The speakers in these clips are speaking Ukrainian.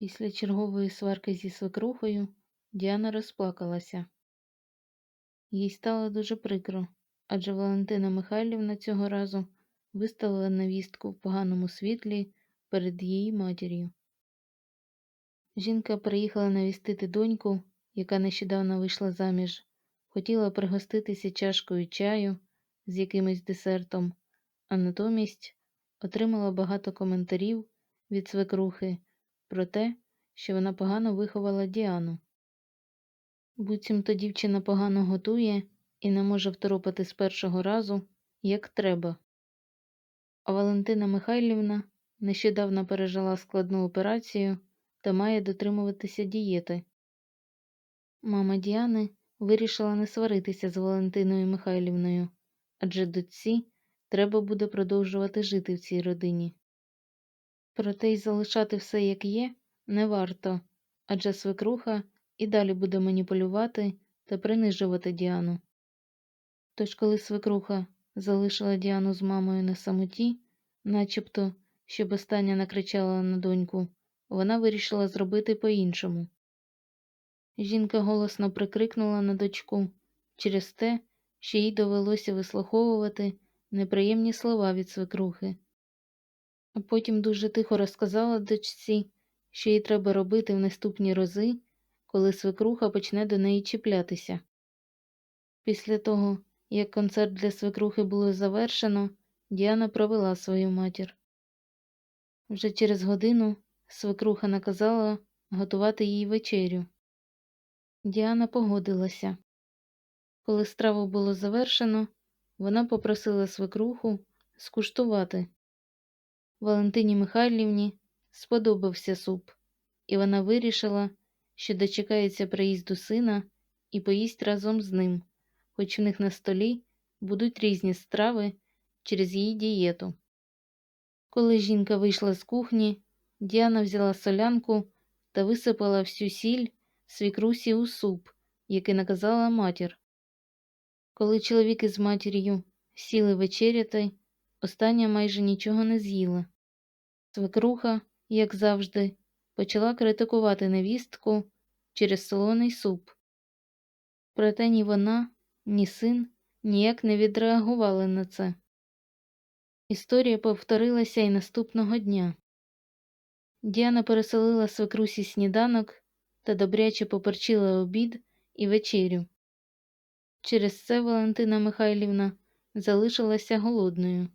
Після чергової сварки зі свекрухою Діана розплакалася. Їй стало дуже прикро, адже Валентина Михайлівна цього разу виставила невістку в поганому світлі перед її матір'ю. Жінка приїхала навістити доньку, яка нещодавно вийшла заміж, хотіла пригоститися чашкою чаю з якимось десертом, а натомість отримала багато коментарів від свекрухи про те, що вона погано виховала Діану. Буцімто дівчина погано готує і не може второпати з першого разу, як треба. А Валентина Михайлівна нещодавно пережила складну операцію та має дотримуватися дієти. Мама Діани вирішила не сваритися з Валентиною Михайлівною, адже дочці треба буде продовжувати жити в цій родині. Проте й залишати все як є не варто, адже свекруха і далі буде маніпулювати та принижувати Діану. Тож, коли свекруха залишила Діану з мамою на самоті, начебто, щоб остання накричала на доньку, вона вирішила зробити по-іншому. Жінка голосно прикрикнула на дочку через те, що їй довелося вислуховувати неприємні слова від свекрухи, а потім дуже тихо розказала дочці, що їй треба робити в наступні рази, коли свекруха почне до неї чіплятися. Після того, як концерт для свекрухи було завершено, Діана провела свою матір. Вже через годину свекруха наказала готувати їй вечерю. Діана погодилася. Коли страву було завершено, вона попросила свекруху скуштувати. Валентині Михайлівні сподобався суп, і вона вирішила, що дочекається приїзду сина і поїсть разом з ним, хоч в них на столі будуть різні страви через її дієту. Коли жінка вийшла з кухні, Діана взяла солянку та висипала всю сіль свікрусі у суп, який наказала матір. Коли чоловік із матір'ю сіли вечеряти, остання майже нічого не з'їла. Свекруха, як завжди, почала критикувати невістку через солоний суп. Проте ні вона, ні син ніяк не відреагували на це. Історія повторилася і наступного дня. Діана переселила свекрусі сніданок та добряче поперчила обід і вечерю. Через це Валентина Михайлівна залишилася голодною.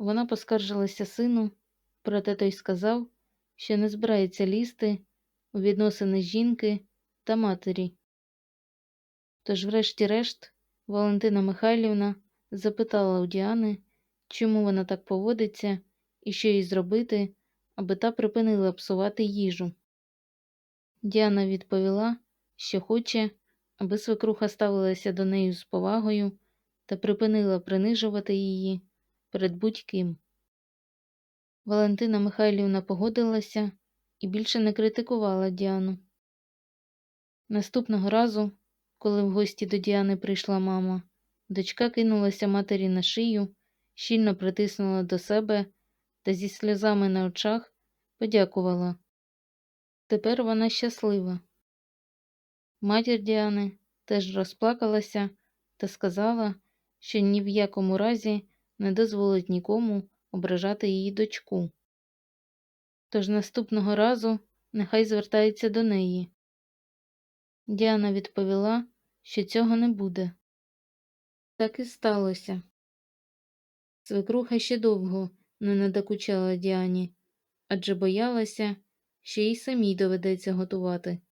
Вона поскаржилася сину, проте той сказав, що не збирається лізти у відносини жінки та матері. Тож, врешті-решт, Валентина Михайлівна запитала у Діани, чому вона так поводиться і що їй зробити, аби та припинила псувати їжу. Діана відповіла, що хоче, аби свекруха ставилася до неї з повагою та припинила принижувати її перед будь-ким. Валентина Михайлівна погодилася і більше не критикувала Діану. Наступного разу, коли в гості до Діани прийшла мама, дочка кинулася матері на шию, щільно притиснула до себе та зі сльозами на очах подякувала. Тепер вона щаслива. Матір Діани теж розплакалася та сказала, що ні в якому разі не дозволить нікому ображати її дочку. Тож наступного разу нехай звертається до неї. Діана відповіла, що цього не буде. Так і сталося. Свекруха ще довго не надокучала Діані, адже боялася, що їй самій доведеться готувати.